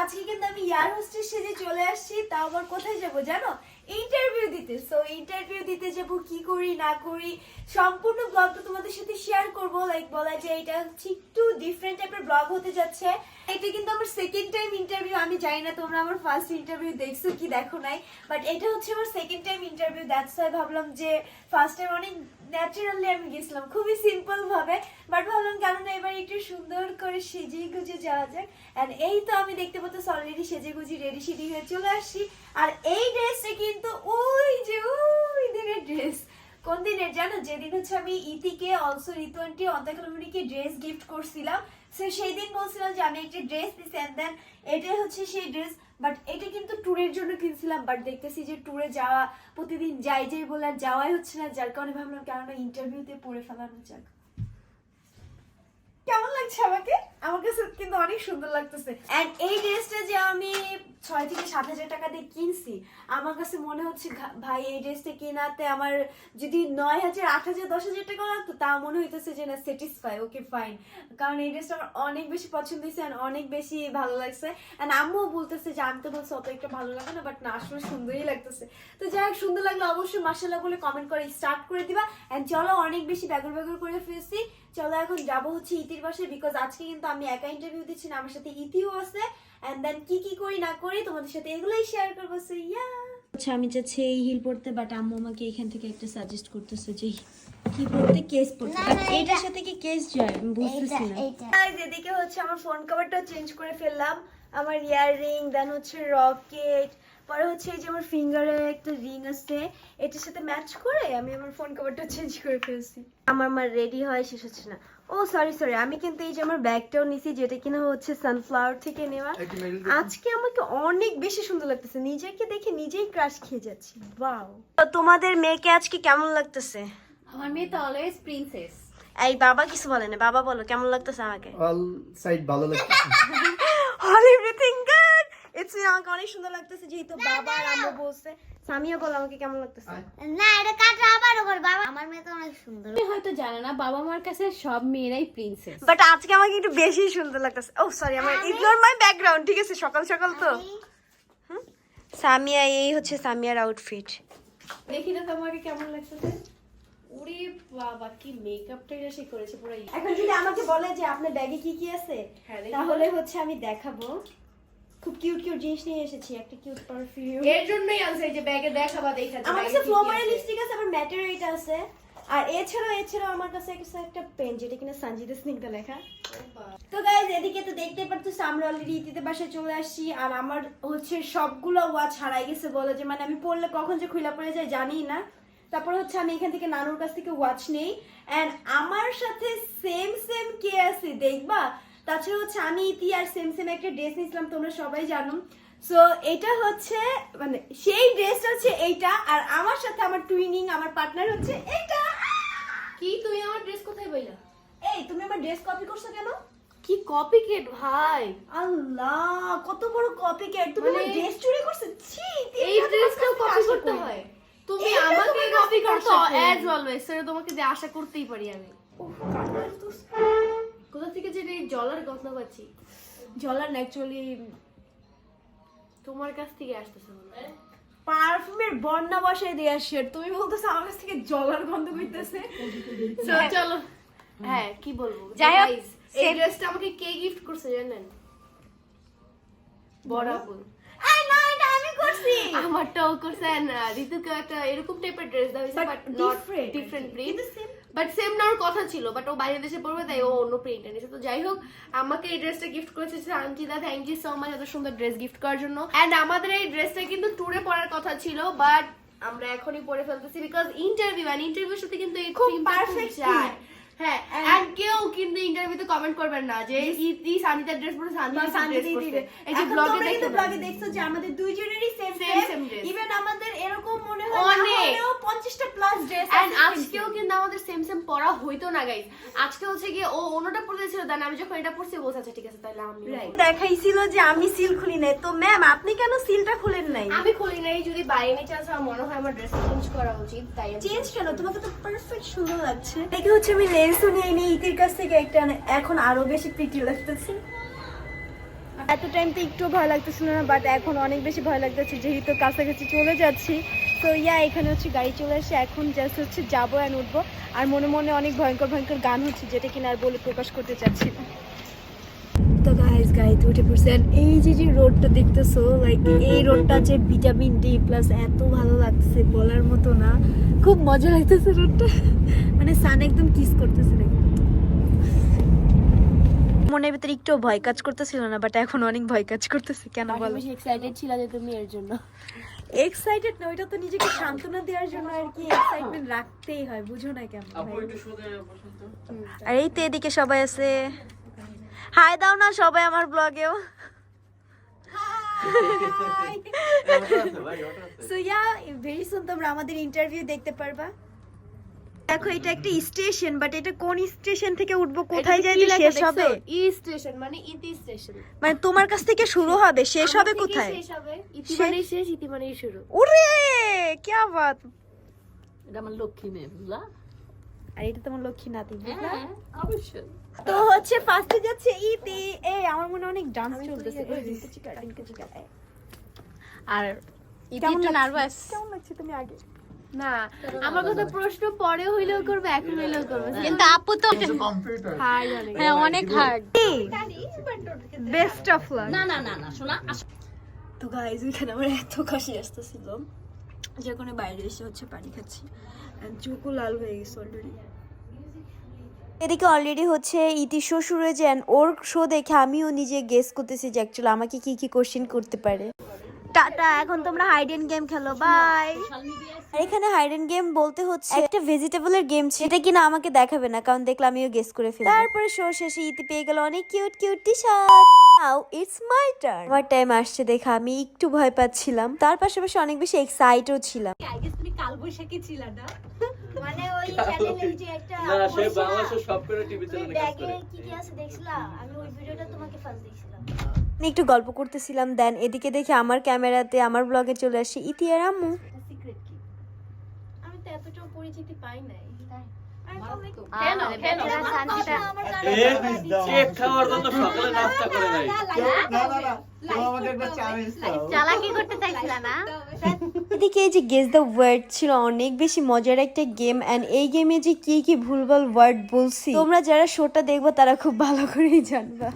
আজকে কিন্তু আমি ইয়ার হোস্টেস সেজে চলে আসছি, তাও আবার কোথায় যাব জানো? ইন্টারভিউ দিতে। ইন্টারভিউ দিতে যাব, কি করি, না করি, সম্পূর্ণ ব্লগটা তোমাদের সাথে শেয়ার করব। লাইক বলা যায় এটা হচ্ছে একটু টাইপের ব্লগ হতে যাচ্ছে। এটা কিন্তু আমার সেকেন্ড টাইম ইন্টারভিউ আমি জানি না তোমরা আমার ফার্স্ট ইন্টারভিউ দেখছ কি দেখো নাই বাট এটা হচ্ছে আমার second time interview that's why ভাবলাম যে ফার্স্ট টাইম অনেক ন্যাচারালি আমি গেছিলাম, খুবই সিম্পল ভাবে বাট ভাবলাম না এবার একটু সুন্দর করে সেজে গুজে যাওয়া যাক অ্যান্ড এই তো আমি দেখতে পাচ্ছি অলরেডি সেজে গুজি রেডি সেডি হয়ে চলে আসছি, আর এই ড্রেসটা কিন্তু ওই যে, ওই দিনের ড্রেস, কোন দিনের জানো? যেদিন হচ্ছে আমি ইতিকে also Ritu aunty dress gift করছিলাম সো সেই দিন বলছিলাম যে আমি একটা ড্রেস দিছি অ্যান্ড দেন এটাই হচ্ছে সেই ড্রেস বাট এটা কিন্তু ট্যুরের জন্য কিনছিলাম বাট দেখতেছি যে ট্যুরে যাওয়া, প্রতিদিন যাই যাই বলে আর যাওয়াই হচ্ছে না, যার কারণে ভাবলাম কেননা ইন্টারভিউতে পড়ে ফেলানো যাক। কেমন লাগছে আমাকে? আমার কাছে কিন্তু অনেক সুন্দর লাগতেছে। এন্ড এই ড্রেসটা যে আমি ছয় থেকে সাত হাজার টাকা দিয়ে কিনছি, আমার কাছে মনে হচ্ছে ভাই, এই ড্রেসটা কেনাতে আমার যদি নয় হাজার, আট হাজার, দশ হাজার টাকা লাগতো তা মনে হইতেছে যে না স্যাটিসফাই ওকে ফাইন কারণ এই ড্রেসটা আমার অনেক বেশি পছন্দ হয়েছে and অনেক বেশি ভালো লাগছে। এন্ড আম্মুও বলতেছে যে আমি তো বলছি, অত একটা ভালো লাগে না বাট না, আসলে সুন্দরই লাগতেছে। তো যাই হোক, সুন্দর লাগল অবশ্যই মাসাল্লাহ বলে কমেন্ট করে স্টার্ট করে দিবা। এন্ড চলো, অনেক বেশি ব্যাগর ব্যাগর করে ফেলছি। চলো এখন যাব হচ্ছে ইতির বাসায় বিকজ আজকে কিন্তু আমি একা ইন্টারভিউ দিচ্ছি না আমার সাথে ইতিও আছে এন্ড দেন কি কি করি না করি তোমাদের সাথে এগুলোই শেয়ার করব সো ইয়া আচ্ছা আমি চাচ্ছি এই হিল পড়তে বাট আম্মু আমাকে এখান থেকে একটা সাজেস্ট করতেছে যে কি পড়তে কেস পড়তে। এটার সাথে কি কেস যায় আমি বুঝতেছি না। এইটা। Guys, এদিকে হচ্ছে আমার ফোন কভারটা চেঞ্জ করে ফেললাম আমার ইয়াররিং দেন হচ্ছে রকেট পরে হচ্ছে এই যে আমার ফিঙ্গারে একটা রিং আছে এটার সাথে ম্যাচ করে আমি আমার ফোন কভারটা চেঞ্জ করে ফেলছি। আমার মা রেডি হয় শেষ হচ্ছে না। ও সরি সরি আমি কিন্তু এই যে আমার ব্যাগটাও নিছি যেটা কিনা হচ্ছে সানফ্লাওয়ার থেকে নেওয়া। আজকে আমাকে অনেক বেশি সুন্দর লাগতেছে নিজেকে দেখে নিজেই ক্রাশ খেয়ে যাচ্ছি। বাও তোমাদের মেয়েকে আজকে কেমন লাগতেছে? আমার মেয়ে তো অলওয়েজ প্রিন্সেস এই বাবা কিছু বলে না বাবা বলো কেমন লাগতেছে আমাকে? অল সাইড ভালো লাগছে অল এভরিথিং গুড ইটস আমাকে অনেক সুন্দর লাগতেছে যেহেতু বাবা আর আম্মু বলছে। সামিয়া বল আমাকে কেমন লাগতেছে? না এটা কাটা আবারও কর। বাবা আমার মেয়ে তো অনেক সুন্দর। তুমি হয়তো জানো না বাবা মার কাছে সব মেয়েরাই প্রিন্সেস বাট আজকে আমাকে একটু বেশি সুন্দর লাগতেছে। ও সরি আমার ইগনোর মাই ব্যাকগ্রাউন্ড ঠিক আছে? সকাল সকাল তো। সামিয়া এই হচ্ছে সামিয়ার আউটফিট দেখি না তোমাকে কেমন লাগতেছে? ওরে বাবা কি মেকআপটা এটা সে করেছে পুরো। এখন যদি আমাকে বলে যে আপনার ব্যাগে কি কি আছে হ্যাঁ, তাহলে হচ্ছে আমি দেখাবো। খুব কিউট কিউট জিনিস নিয়ে এসেছি একটা কিউট পারফিউম এর জন্যই আনছে এই যে ব্যাগে দেখাবা দেখা আমার কাছে ফ্লোমারের লিপস্টিক আছে। আবার ম্যাটের এটা আছে। আর এছাড়াও এছাড়াও আমার কাছে একটা একটা পেন যেটা কিনা সঞ্জিতা স্নিগ্ধা লেখা। তো গাইজ এদিকে তো দেখতে পারতো আমরা অলরেডি ইতিতে বাসায় চলে আসছি আর আমার হচ্ছে সবগুলো ওয়াচ হারাই গেছে বলে যে মানে আমি পড়লে কখন যে খুলে পড়ে যায় জানি না। তারপর হচ্ছে আমি এখান থেকে নানুর কাছ থেকে ওয়াচ নেই। এন্ড আমার সাথে সেম সেম কে আছে দেখবা? তাছাড়া হচ্ছে আমি ইতি আর সেম সেম একটা ড্রেস নিয়েছিলাম তোমরা সবাই জানো। সো এটা হচ্ছে মানে সেই ড্রেসটা হচ্ছে এইটা আর আমার সাথে আমার টুইনিং আমার পার্টনার হচ্ছে এইটা। কি তুমি আমার ড্রেস কোথায় বইলা এই তুমি আমার ড্রেস কপি করছ কেন? কি কপি কেট ভাই? আল্লাহ কত বড় কপি ক্যাট তুমি আমার মানে- ড্রেস চুরি করছ? ছি এই ড্রেসটাও কপি করতে হয়? তুমি আমাকে কপি করছ অ্যাজ অলওয়েজ সেটা তোমাকে যে আশা করতেই পারি আমি। কোথা থেকে যে এই জলার গন্ধ পাচ্ছি জলার অ্যাকচুয়ালি তোমার কাছ থেকে আসতেছে পারফিউমের বন্যা বসায় দিয়ে আসছে। তুমি বলতেছো আমার কাছ থেকে জলার গন্ধ করতেছে চলো। হ্যাঁ কি বলব? যাই হোক, এই ড্রেসটা আমাকে কে গিফট করছে জানেন? বড় আপু। না করছি। আমারটাও করছে and, আহ, ঋতুকে একটা এরকম টাইপের ড্রেস দেওয়া হয়েছে but not different, different print but same নেওয়ার কথা ছিল বাট ও দেশে পড়বে তাই ও অন্য প্রিন্ট এনেছে। তো যাই হোক আমাকে এই ড্রেসটা গিফট করেছে আন্টিদা। থ্যাংক ইউ সো মাচ এত সুন্দর ড্রেস গিফট করার জন্য। এন্ড আমাদের এই ড্রেসটা কিন্তু ট্যুরে পরার কথা ছিল বাট আমরা এখনই পরে ফেলতেছি বিকজ ইন্টারভিউ এন্ড ইন্টারভিউর সাথে কিন্তু খুব theme টা perfect যায়। হ্যাঁ কেউ কিন্তু ইন্টারভিউতে কমেন্ট করবেন না যে ইতি সানিতার ড্রেস পরে ড্রেস পরছে। এই যে ব্লগে দেখতে ব্লগে দেখছ যে আমাদের দুইজনেরই সেম সেম. ইভেন আমাদের এরকম মনে হয় অনেক। 50টা প্লাস ড্রেস এন্ড আজকেও কিন্তু আমাদের সেম সেম পড়া হইতো না গাইস আজকে হচ্ছে গিয়ে ও অন্যটা দেন আমি যখন এটা পড়ছি বলছে আচ্ছা ঠিক আছে তাহলে আমি দেখাইছিল যে আমি সিল খুলি নাই। তো ম্যাম আপনি কেন সিলটা খুলেন নাই? আমি খুলি নাই যদি বাইরে নিয়ে চান্স আমার মনে হয় আমার ড্রেস চেঞ্জ করা উচিত তাই চেঞ্জ কেন? তোমাকে তো পারফেক্ট সুন্দর লাগছে। দেখে হচ্ছে আমি ড্রেসও নিয়ে নিই ইতির কাছ থেকে একটা এখন আরও বেশি প্রিটি লাগতেছে। এত টাইম তো একটু ভয় লাগতেছিল না বাট এখন অনেক বেশি ভয় লাগতেছে, যেহেতু কাছাকাছি চলে যাচ্ছি। তো ইয়া এখানে হচ্ছে গাড়ি চলে আসে, এখন জাস্ট হচ্ছে যাব অ্যান্ড উঠবো। আর মনে মনে অনেক ভয়ঙ্কর ভয়ঙ্কর গান হচ্ছে, যেটা কিনা আর বলে প্রকাশ করতে চাচ্ছি না। তো গাইস গাড়িতে উঠে পড়ছে আর এই যে যে রোডটা দেখতেছো লাইক এই রোডটা যে ভিটামিন ডি প্লাস এত ভালো লাগতেছে বলার মতো না। খুব মজা লাগতেছে রোডটা মানে সান একদম কিস করতেছে মনের ভিতরে একটু ভয় কাজ করতেছিল না বাট এখন অনেক ভয় কাজ করতেছে কেন বলো? বেশি এক্সাইটেড ছিল যে তুমি এর জন্য। এক্সাইটেড না ওইটা তো নিজেকে সান্ত্বনা দেওয়ার জন্য আর কি এক্সাইটমেন্ট রাখতেই হয় বুঝো না কেমন আর এই তো এদিকে সবাই আছে। হাই দাও না সবাই আমার ব্লগেও সো ইয়া ভেরি সুন তোমরা আমাদের ইন্টারভিউ দেখতে পারবা। দেখো এটা একটা স্টেশন বাট এটা কোন স্টেশন থেকে উঠবো কোথায় যাইতে শেষ হবে? ই স্টেশন মানে ইতি স্টেশন মানে তোমার কাছ থেকে শুরু হবে শেষ হবে কোথায়? শেষ হবে। ইতি শেষ- মানেই শেষ ইতি মানেই শুরু। উরে কি বাত এটা আমার লক্ষ্মী মেয়ে বুঝলা? আর এটা তোমার লক্ষ্মী নাতি বুঝলা? হ্যাঁ অবশ্যই। তো হচ্ছে ফার্স্টে যাচ্ছে ইতি এই আমার মনে অনেক ডান্স চলতেছে এই। আর কেমন লাগছে? নার্ভাস কেমন লাগছে তুমি আগে? না আমার কথা প্রশ্ন পরে হইলেও করবে এখন হইলেও করবে। কিন্তু আপু তো হ্যাঁ অনেক হার্ড বেস্ট অফ লাক না না না না শোনা তো গাইজ ওইখানে আমার এত কাশি আসতেছিল। যখন বাইরে এসে হচ্ছে পানি খাচ্ছি। চোখও লাল হয়ে গেছে অলরেডি এদিকে অলরেডি হচ্ছে ইতি শো শুরু হয়েছে and ওর শো দেখে আমিও নিজে গেস করতেছি যে অ্যাকচুয়ালি আমাকে কি কি কোশ্চেন করতে পারে। টাটা এখন তোমরা হাইড এন্ড গেম খেলো বাই আর এখানে হাইড এন্ড গেম বলতে হচ্ছে একটা ভেজিটেবলের গেম ছিল। এটা কিনা আমাকে দেখাবে না কারণ দেখলে আমিও গেস করে ফেলব। তারপরে শো শেষে ইতি পেয়ে গেল অনেক cute cute T shirt now it's my turn আমার টাইম আসছে দেখে আমি একটু ভয় পাচ্ছিলাম। তার পাশাপাশি অনেক বেশি এক্সাইটও ছিলাম। তুমি কাল বৈশাখী ছিল না? মানে ওই চ্যানেলের যে একটা না সে সব করে টিভি তুমি চ্যানেলে কাজ করে কি কি আছে দেখছিলা আমি ওই ভিডিওটা তোমাকে ফার্স্ট দেখছিলাম একটু গল্প করতেছিলাম দেন এদিকে দেখে আমার ক্যামেরাতে আমার ব্লগে চলে আসে ইতি আর আম্মু আমি তো এতটাও পরিচিতি পাই নাই চালাকি করতে চাইছিল না এদিকে এই যে গেস দ্য ওয়ার্ড ছিল অনেক বেশি মজার একটা গেম অ্যান্ড এই গেমে যে কি কি ভুলভাল ওয়ার্ড বলছি তোমরা যারা শোটা দেখব তারা খুব ভালো করেই জানবা।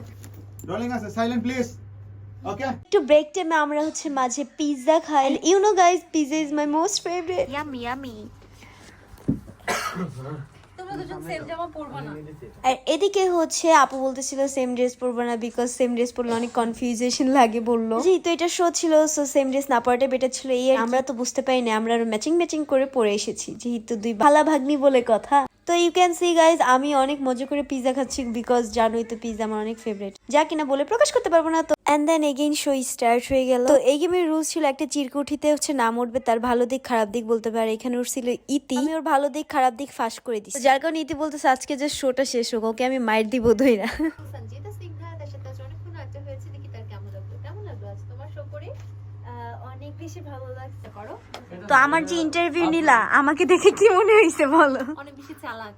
রোলিং আছে সাইলেন্ট প্লিজ ওকে একটু ব্রেক টাইমে আমরা হচ্ছে মাঝে পিৎজা খাই। You know guys pizza is my most favourite yummy yummy আর এদিকে হচ্ছে আপু বলতেছিল সেম ড্রেস পরবো না বিকজ সেম ড্রেস পরলে অনেক কনফিউজেশন লাগে বলল। যেহেতু এটা শো ছিল সো সেম ড্রেস না পরাটা বেটার ছিল এই আমরা তো বুঝতে পারিনি আমরা আরও ম্যাচিং ম্যাচিং করে পরে এসেছি। যেহেতু দুই ভালা ভাগ্নি বলে কথা। তো ইউ ক্যান সি গাইজ আমি অনেক মজা করে পিৎজা খাচ্ছি বিকজ জানোই তো পিৎজা আমার অনেক ফেভারিট যা কিনা বলে প্রকাশ করতে পারব না তো। And then again show start হয়ে গেল। তো এই গেমের রুলস ছিল একটা চিরকুঠিতে হচ্ছে নাম উঠবে, তার ভালো দিক, খারাপ দিক বলতে পারে। এখানে উঠছিল ইতি। আমি ওর ভালো দিক, খারাপ দিক ফাঁস করে দিচ্ছি যার কারণে ইতি বলতে আজকে যে শোটা শেষ হোক, ওকে আমি মায়ের দিব ধরি না সঞ্জিতা সিংহা তার সাথে আজ অনেকক্ষণ রাজ্য হয়েছে দেখি তার কেমন লাগল কেমন লাগল আজ তোমার শো করে অনেক বেশি ভালো লাগছে করো। তো আমার যে ইন্টারভিউ নিলা আমাকে দেখে কি মনে হয়েছে বলো? অনেক বেশি চালাক।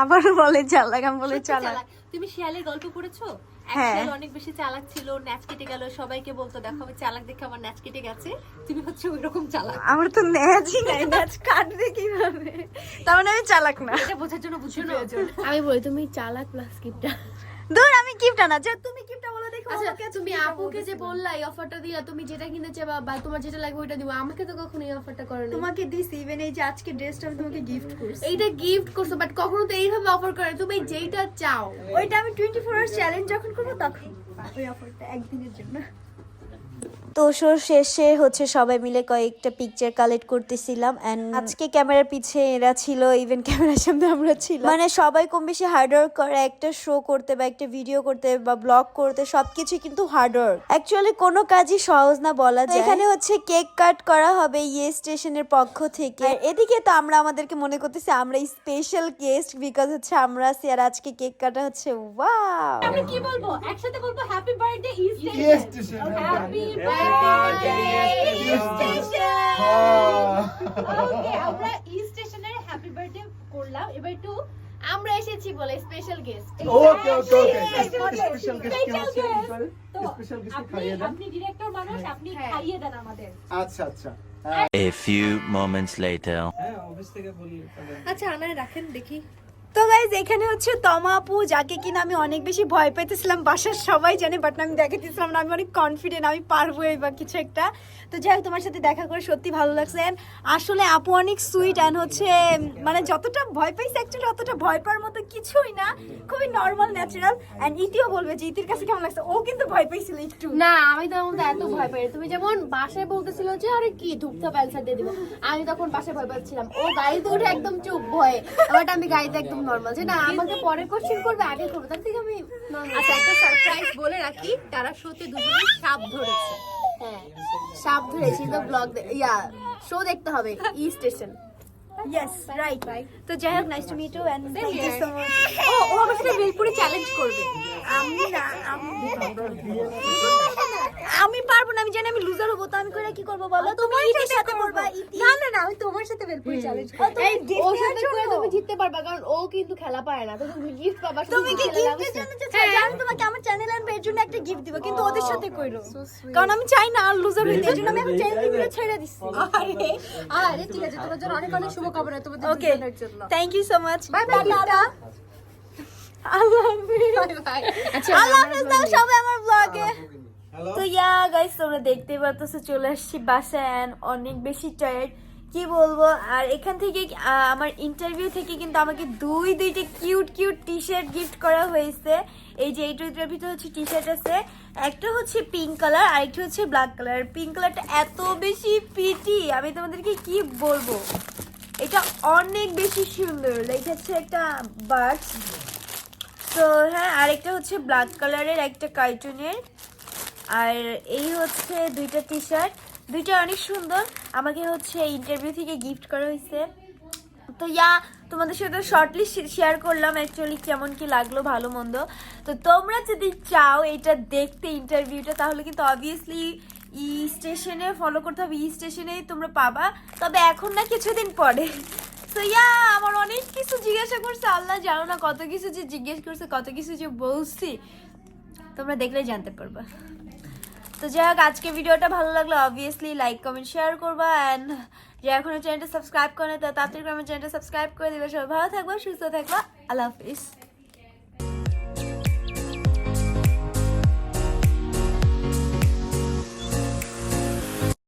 আবারও বলে চালাক আমি বলে চালাক। তুমি শিয়ালের গল্প পড়েছো? হ্যাঁ। অনেক বেশি চালাক ছিল ন্যাচ কেটে গেল সবাইকে বলতো দেখো আমি চালাক দেখে আমার ন্যাচ কেটে গেছে। তুমি হচ্ছে ওই রকম চালাক। আমার তো ন্যাচই নাই ন্যাচ কাটবে কীভাবে? তার মানে আমি চালাক না। এটা বোঝার জন্য বুঝছ আমি বলি তুমি চালাক প্লাস কিপটা দূর আমি কিপটা না। যে তুমি কিপটা আচ্ছা আমাকে তুমি আপুকে যে বললা এই অফারটা দিয়া তুমি যেটা কিনেছে বা বা তোমার যেটা লাগবে ওইটা দিবা আমাকে তো কখনো এই অফারটা করে তোমাকে দিস ইভেন এই যে আজকে ড্রেসটা আমি তোমাকে গিফট করছি। এইটা গিফট করছ বাট কখনো তো এইভাবে অফার করে তুমি যেইটা চাও। ওইটা আমি টোয়েন্টি ফোর আওয়ার্স চ্যালেঞ্জ যখন করব তখন। ওই অফারটা একদিনের জন্য। তো শো শেষে হচ্ছে সবাই মিলে কয়েকটা পিকচার কালেক্ট করতেছিলাম এন্ড আজকে ক্যামেরার পিছে এরা ছিল ইভেন ক্যামেরার সামনে আমরা ছিল মানে সবাই কম বেশি হার্ড ওয়ার্ক করে একটা শো করতে বা একটা ভিডিও করতে বা ব্লগ করতে সবকিছু কিন্তু হার্ড ওয়ার্ক অ্যাকচুয়ালি কোনো কাজই সহজ না বলা যায়। এখানে হচ্ছে কেক কাট করা হবে ইয়ে স্টেশনের পক্ষ থেকে। আর এদিকে তো আমরা আমাদেরকে মনে করতেছি আমরা স্পেশাল গেস্ট বিকজ হচ্ছে আমরা আছি আর আজকে কেক কাটা হচ্ছে ওয়াও আমি কি বলব? একসাথে বলব happy birthday yes station happy আমরা ই স্টেশনের হ্যাপি বার্থডে করলাম এবার একটু আমরা এসেছি বলে special guest okay okay okay special guest কি আছে তো স্পেশাল গেস্ট খাইয়ে দেন আপনি ডিরেক্টর মানুষ আপনি হ্যাঁ। খাইয়ে দেন আমাদের আচ্ছা আচ্ছা A few moments later. হ্যাঁ অফিস থেকে বলি আচ্ছা আনারে রাখেন দেখি তো গাইজ এখানে হচ্ছে তমা আপু, যাকে কিনা আমি অনেক বেশি ভয় পেতেছিলাম, বাসার সবাই জানে বাট আমি দেখাতেছিলাম না, আমি অনেক কনফিডেন্ট আমি পারব এই বা কিছু একটা। তো যাই তোমার সাথে দেখা করে সত্যি ভালো লাগছে। আসলে আপু অনেক সুইট অ্যান্ড হচ্ছে মানে যতটা ভয় পাইছে অ্যাকচুয়ালি অতটা ভয় পাওয়ার মতো কিছুই না, খুবই নর্মাল ন্যাচারাল অ্যান্ড ইতিও বলবে যে, ইতির কাছে কেমন লাগছে? ও কিন্তু ভয় পাইছিল একটু। না, আমি তো মধ্যে এত ভয় পাই তুমি যেমন বাসায় বলতেছিল যে, আরে কি ধূপটা প্যান্সার দিয়ে দিব? আমি তখন বাসায় ভয় পাচ্ছিলাম। ও গাড়িতে উঠে একদম চুপ ভয়ে। বাট আমি গাড়িতে একদম নর্মাল যে না আমাকে পরে কোশ্চেন করবে আগে করবে। তার থেকে আমি। আচ্ছা একটা সারপ্রাইজ বলে রাখি তারা শোতে দুজনে সাপ ধরেছে। হ্যাঁ সাপ ধরেছি তো ব্লগ ইয়া শো দেখতে হবে ই স্টেশন ইয়েস রাইট তো যাই হোক nice to meet you and thank you so much ও ও আমার সাথে বেলপুরি চ্যালেঞ্জ করবে। আমি না আমি আমি পারব না আমি জানি আমি লুজার হব তো আমি করে কি করব বলো? তুমি ইতির সাথে করবা ইতি। না না না আমি তোমার সাথে বেলপুরি চ্যালেঞ্জ ওর সাথে করে তুমি জিততে পারবা কারণ ও কিন্তু খেলা পায় না। তো তুমি গিফট পাবা তুমি কি গিফটের। জন্য চাচ্ছ আমি তোমাকে আমার চ্যানেল আনবে এর জন্য একটা গিফট দিব কিন্তু ওদের সাথে কইরো কারণ আমি চাই না আর লুজার হইতে। এর জন্য আমি এখন চ্যানেল ভিডিও ছেড়ে দিচ্ছি। আরে আরে ঠিক আছে তোমার জন্য অনেক অনেক শুভকামনা তোমাদের ওকে দুজনের জন্য। Thank you so much bye bye tata আল্লাহ হাফেজ। আল্লাহ হাফেজ দাও সবাই আমার ব্লগে তো ইয়া গাইস তোমরা দেখতেই পারতেছো, চলে আসছি বাসায় and অনেক বেশি টায়ার্ড কি বলব? আর এখান থেকে আমার ইন্টারভিউ থেকে কিন্তু আমাকে দুই, দুইটা cute cute T shirt gift করা হয়েছে। এই যে এইটার ভিতরে হচ্ছে টি শার্ট আছে, একটা হচ্ছে পিঙ্ক কালার আর একটা হচ্ছে ব্ল্যাক কালার পিঙ্ক কালারটা এত বেশি পিটি আমি তোমাদেরকে কি বলব? এটা অনেক বেশি সুন্দর। হচ্ছে একটা বার্ডস তো হ্যাঁ আরেকটা হচ্ছে ব্ল্যাক কালারের একটা কার্টুনের আর এই হচ্ছে দুইটা টি শার্ট দুইটা অনেক সুন্দর। আমাকে হচ্ছে ইন্টারভিউ থেকে গিফট করা হয়েছে। তো ইয়া, তোমাদের সাথে শর্টলি শেয়ার করলাম। অ্যাকচুয়ালি কেমন কি লাগল, ভালো, মন্দ। তো তোমরা যদি চাও এটা দেখতে ইন্টারভিউটা তাহলে কিন্তু অবভিয়াসলি ই স্টেশনে ফলো করতে হবে। ই স্টেশনে তোমরা পাবা। তবে এখন না, কিছুদিন পরে। তো ইয়া, আমার অনেক কিছু জিজ্ঞাসা করছে। আল্লাহ জানো না, কত কিছু যে জিজ্ঞেস করছে, কত কিছু যে বলছি। তোমরা দেখলে জানতে পারবা। তো যাই হোক আজকে ভিডিওটা ভালো লাগল অবভিয়াসলি লাইক কমেন্ট শেয়ার করবা অ্যান্ড যে এখনও চ্যানেলটা সাবস্ক্রাইব করে না তাড়াতাড়ি করে আমার চ্যানেলটা সাবস্ক্রাইব করে দিবে। সবাই ভালো থাকবা, সুস্থ থাকবা, আল্লাহ হাফিজ।